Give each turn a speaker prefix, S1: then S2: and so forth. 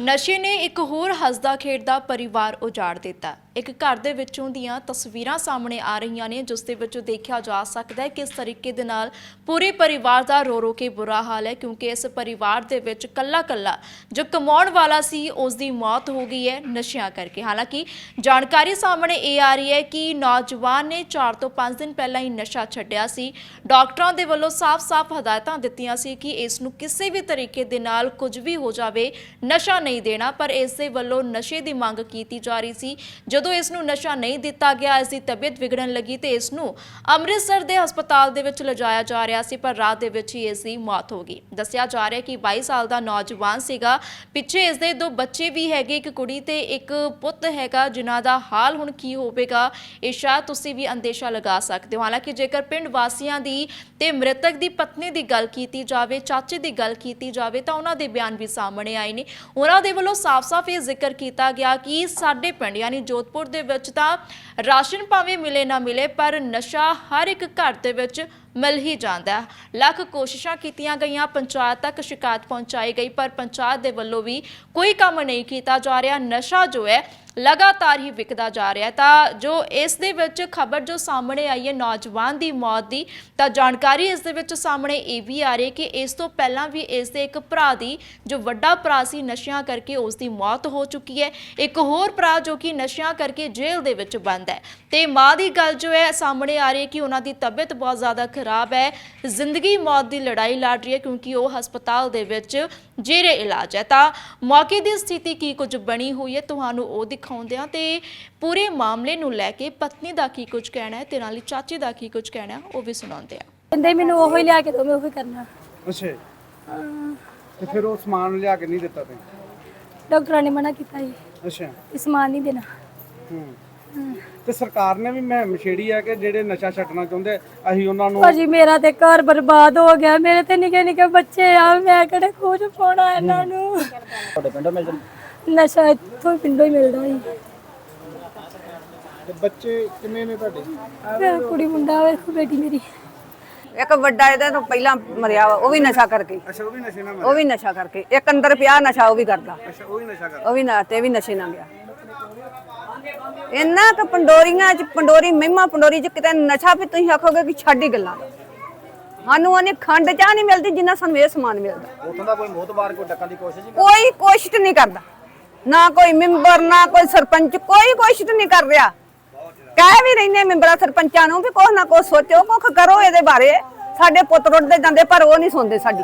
S1: ਨਸ਼ੇ ਨੇ ਇੱਕ ਹੋਰ ਹੱਸਦਾ ਖੇਡਦਾ ਪਰਿਵਾਰ ਉਜਾੜ ਦਿੱਤਾ। ਇੱਕ ਘਰ ਦੇ ਵਿੱਚੋਂ ਦੀਆਂ ਤਸਵੀਰਾਂ ਸਾਹਮਣੇ ਆ ਰਹੀਆਂ ਨੇ, ਜਿਸ ਦੇ ਵਿੱਚ ਦੇਖਿਆ ਜਾ ਸਕਦਾ ਹੈ ਕਿ ਇਸ ਤਰੀਕੇ ਦੇ ਨਾਲ ਪੂਰੇ ਪਰਿਵਾਰ ਦਾ ਰੋ ਰੋ ਕੇ ਬੁਰਾ ਹਾਲ ਹੈ, ਕਿਉਂਕਿ ਇਸ ਪਰਿਵਾਰ ਦੇ ਵਿੱਚ ਕੱਲਾ ਕੱਲਾ ਜੋ ਕਮਾਉਣ ਵਾਲਾ ਸੀ ਉਸ ਦੀ ਮੌਤ ਹੋ ਗਈ ਹੈ ਨਸ਼ਿਆਂ ਕਰਕੇ। ਹਾਲਾਂਕਿ ਜਾਣਕਾਰੀ ਸਾਹਮਣੇ ਇਹ ਆ ਰਹੀ ਹੈ ਕਿ ਨੌਜਵਾਨ ਨੇ 4 ਤੋਂ 5 ਦਿਨ ਪਹਿਲਾਂ ਹੀ ਨਸ਼ਾ ਛੱਡਿਆ ਸੀ। ਡਾਕਟਰਾਂ ਦੇ ਵੱਲੋਂ ਸਾਫ਼-ਸਾਫ਼ ਹਦਾਇਤਾਂ ਦਿੱਤੀਆਂ ਸੀ ਕਿ ਇਸ ਨੂੰ ਕਿਸੇ ਵੀ ਤਰੀਕੇ ਦੇ ਨਾਲ ਕੁਝ ਵੀ ਹੋ ਜਾਵੇ, ਨਸ਼ਾ ਨਹੀਂ ਦੇਣਾ, ਪਰ ਇਸ ਦੇ ਵੱਲੋਂ ਨਸ਼ੇ ਦੀ ਮੰਗ ਕੀਤੀ ਜਾ ਰਹੀ ਸੀ। ਜਦੋਂ ਇਸ ਨੂੰ ਨਸ਼ਾ ਨਹੀਂ ਦਿੱਤਾ ਗਿਆ ਇਸ ਦੀ ਤਬੀਅਤ ਵਿਗੜਨ ਲੱਗੀ ਤੇ ਇਸ ਨੂੰ ਅੰਮ੍ਰਿਤਸਰ ਦੇ ਹਸਪਤਾਲ ਦੇ ਵਿੱਚ ਲਿਜਾਇਆ ਜਾ ਰਿਹਾ ਸੀ, ਪਰ ਰਾਤ ਦੇ ਵਿੱਚ ਹੀ ਇਸ ਦੀ ਮੌਤ ਹੋ ਗਈ। ਦੱਸਿਆ ਜਾ ਰਿਹਾ ਕਿ 22 ਸਾਲ ਦਾ ਨੌਜਵਾਨ ਸੀਗਾ। ਪਿੱਛੇ ਇਸ ਦੇ ਦੋ ਬੱਚੇ ਵੀ ਹੈਗੇ, ਇੱਕ ਕੁੜੀ ਤੇ ਇੱਕ ਪੁੱਤ ਹੈਗਾ, ਜਿਨ੍ਹਾਂ ਦਾ ਹਾਲ ਹੁਣ ਕੀ ਹੋਵੇਗਾ, ਇਹ ਸ਼ਾਇਦ ਤੁਸੀਂ ਵੀ ਅੰਦੇਸ਼ਾ ਲਗਾ ਸਕਦੇ ਹੋ। ਹਾਲਾਂਕਿ ਜੇਕਰ ਪਿੰਡ ਵਾਸੀਆਂ ਦੀ ਤੇ ਮ੍ਰਿਤਕ ਦੀ ਪਤਨੀ ਦੀ ਗੱਲ ਕੀਤੀ ਜਾਵੇ, ਚਾਚੇ ਦੀ ਗੱਲ ਕੀਤੀ ਜਾਵੇ, ਤਾਂ ਉਹਨਾਂ ਦੇ ਬਿਆਨ ਵੀ ਸਾਹਮਣੇ ਆਏ ਨੇ। ਉਹਨਾਂ ਦੇ ਵੱਲੋਂ ਸਾਫ਼-ਸਾਫ਼ ਇਹ ਜ਼ਿਕਰ ਕੀਤਾ ਗਿਆ ਕਿ ਸਾਡੇ ਪਿੰਡ, ਯਾਨੀ ਜੋਧਪੁਰ ਦੇ ਵਿੱਚ ਤਾਂ ਰਾਸ਼ਨ ਭਾਵੇਂ ਮਿਲੇ ਨਾ ਮਿਲੇ, ਪਰ ਨਸ਼ਾ ਹਰ ਇੱਕ ਘਰ ਦੇ ਵਿੱਚ ਮਿਲ ਹੀ ਜਾਂਦਾ ਹੈ। ਲੱਖ ਕੋਸ਼ਿਸ਼ਾਂ ਕੀਤੀਆਂ ਗਈਆਂ, ਪੰਚਾਇਤ ਤੱਕ ਸ਼ਿਕਾਇਤ ਪਹੁੰਚਾਈ ਗਈ, ਪਰ ਪੰਚਾਇਤ ਦੇ ਵੱਲੋਂ ਵੀ ਕੋਈ ਕੰਮ ਨਹੀਂ ਕੀਤਾ ਜਾ ਰਿਹਾ। ਨਸ਼ਾ ਜੋ ਹੈ ਲਗਾਤਾਰ ਹੀ ਵਿਕਦਾ ਜਾ ਰਿਹਾ ਤਾਂ ਜੋ ਇਸ ਦੇ ਵਿੱਚ ਖਬਰ ਜੋ ਸਾਹਮਣੇ ਆਈ ਹੈ, ਨੌਜਵਾਨ ਦੀ ਮੌਤ ਦੀ, ਤਾਂ ਜਾਣਕਾਰੀ ਇਸ ਦੇ ਵਿੱਚ ਸਾਹਮਣੇ ਇਹ ਵੀ ਆ ਰਹੀ ਹੈ ਕਿ ਇਸ ਤੋਂ ਪਹਿਲਾਂ ਵੀ ਇਸ ਦੇ ਇੱਕ ਭਰਾ ਦੀ, ਜੋ ਵੱਡਾ ਭਰਾ ਸੀ, ਨਸ਼ਿਆਂ ਕਰਕੇ ਉਸ ਦੀ ਮੌਤ ਹੋ ਚੁੱਕੀ ਹੈ। ਇੱਕ ਹੋਰ ਭਰਾ ਜੋ ਕਿ ਨਸ਼ਿਆਂ ਕਰਕੇ ਜੇਲ੍ਹ ਦੇ ਵਿੱਚ ਬੰਦ ਹੈ। ਤੇ ਮਾਂ ਦੀ ਗੱਲ ਜੋ ਹੈ, ਸਾਹਮਣੇ ਆ ਰਹੀ ਹੈ ਕਿ ਉਹਨਾਂ ਦੀ ਤਬੀਅਤ ਬਹੁਤ ਜ਼ਿਆਦਾ ਖਰਾਬ ਹੈ। ਜ਼ਿੰਦਗੀ ਮੌਤ ਦੀ ਲੜਾਈ ਲੜ ਰਹੀ ਹੈ, ਕਿਉਂਕਿ ਉਹ ਹਸਪਤਾਲ ਦੇ ਵਿੱਚ ਜੇਰੇ ਇਲਾਜ ਹੈ। ਤਾਂ ਮੌਕੇ ਦੀ ਸਥਿਤੀ ਕੀ ਕੁਝ ਬਣੀ ਹੋਈ ਹੈ? ਤੁਹਾਨੂੰ ਉਹ ਦਿਖਾਉਂਦੇ ਆ ਤੇ ਪੂਰੇ ਮਾਮਲੇ ਨੂੰ ਲੈ ਕੇ ਪਤਨੀ ਦਾ ਕੀ ਕੁਝ ਕਹਿਣਾ ਹੈ? ਤੇ ਨਾਲ ਹੀ ਚਾਚੇ ਦਾ ਕੀ ਕੁਝ ਕਹਿਣਾ ਹੈ? ਉਹ ਵੀ ਸੁਣਾਉਂਦੇ ਆ
S2: ਕਹਿੰਦੇ ਮੈਨੂੰ ਉਹੋ ਹੀ ਲਿਆ ਕੇ ਦੋ ਮੈਂ ਉਹੀ ਕਰਨਾ।
S3: ਅੱਛਾ ਜੀ। ਤੇ ਫਿਰ ਉਹ ਸਮਾਨ ਲਿਆ ਕੇ ਨਹੀਂ ਦਿੱਤਾ ਤੇ
S2: ਡਾਕਟਰਾਂ ਨੇ ਮਨਾ ਕੀਤਾ ਜੀ।
S3: ਅੱਛਾ।
S2: ਕਿ ਸਮਾਨ ਨਹੀਂ ਦੇਣਾ।
S3: ਹੂੰ। ਤੇ ਸਰਕਾਰ ਨੇ ਵੀ ਮੁਹਿੰਮ ਛੇੜੀ ਹੈ ਕਿ ਜਿਹੜੇ ਨਸ਼ਾ ਛੱਡਣਾ ਚਾਹੁੰਦੇ ਅਸੀਂ ਉਹਨਾਂ ਨੂੰ
S2: ਭਾਜੀ ਮੇਰਾ ਤੇ ਘਰ ਬਰਬਾਦ ਹੋ ਗਿਆ। ਮੇਰੇ ਤੇ ਨਿੱਕੇ ਨਿੱਕੇ ਬੱਚੇ ਆ ਮੈਂ ਕਿਹੜੇ ਖੋਜ ਪਾਉਣਾ ਇਹਨਾਂ ਨੂੰ?
S3: ਤੁਹਾਡੇ ਪਿੰਡ ਮਿਲ ਜਾਂਦੇ
S2: ਨਸ਼ਾ ਇੱਥੋਂ ਹੀ ਪਿੰਡੋਂ ਹੀ ਮਿਲਦਾ ਜੀ।
S3: ਤੇ ਬੱਚੇ ਕਿੰਨੇ ਨੇ ਤੁਹਾਡੇ?
S2: ਮੇਰਾ ਕੁੜੀ ਮੁੰਡਾ ਵੇਖੋ ਬੇਟੀ ਮੇਰੀ।
S4: ਇੱਕ ਵੱਡਾ ਇਹਦਾ ਤੋਂ ਪਹਿਲਾਂ ਮਰਿਆ ਵਾ ਉਹ ਵੀ ਨਸ਼ਾ ਕਰਕੇ।
S3: ਅੱਛਾ ਉਹ ਵੀ ਨਸ਼ੇ ਨਾਲ
S4: ਉਹ ਵੀ ਨਸ਼ਾ ਕਰਕੇ। ਇੱਕ ਅੰਦਰ ਪਿਆ ਨਸ਼ਾ ਉਹ ਵੀ ਕਰਦਾ।
S3: ਅੱਛਾ ਉਹ ਵੀ ਨਸ਼ਾ ਕਰ
S4: ਉਹ ਵੀ ਨਾ ਤੇ ਵੀ ਨਸ਼ੇ ਨਾਲ ਗਿਆ। ਇੰਨਾ ਕ ਪੰਡੋਰੀਆਂ ਚ ਪੰਡੋਰੀ ਮਹਿਮਾ ਪੰਡੋਰੀ ਚ ਕਿਤੇ ਨਸ਼ਾ ਵੀ ਤੁਸੀਂ ਆਖੋਗੇ ਕਿ ਛੱਡ ਹੀ ਗੱਲਾਂ ਸਾਨੂੰ ਉਹਨੇ ਖੰਡ ਚਾਹ ਨਹੀਂ ਮਿਲਦੀ ਜਿੰਨਾ ਸਾਨੂੰ ਇਹ ਸਮਾਨ ਮਿਲਦਾ।
S3: ਉਥੋਂ ਦਾ ਕੋਈ ਮੋਤਬਾਰ ਕੋਈ ਡੱਕਣ ਦੀ ਕੋਸ਼ਿਸ਼
S4: ਕੋਈ ਕੋਸ਼ਿਸ਼ ਨਹੀਂ ਕਰਦਾ। ਨਾ ਕੋਈ ਮੈਂਬਰ ਨਾ ਕੋਈ ਸਰਪੰਚ ਕੋਈ ਕੋਸ਼ਿਸ਼ ਨਹੀਂ ਕਰ ਰਿਹਾ। ਕਹਿ ਵੀ ਰਹਿੰਦੇ ਮੈਂਬਰਾਂ ਸਰਪੰਚਾਂ ਨੂੰ ਵੀ ਕੁਛ ਨਾ ਕੁਛ ਸੋਚੋ ਕੁਛ ਕਰੋ ਇਹਦੇ ਬਾਰੇ। ਸਾਡੇ ਪੁੱਤ ਰੁੱਟਦੇ ਜਾਂਦੇ ਪਰ ਉਹ ਨਹੀਂ ਸੁਣਦੇ ਸਾਡੀ।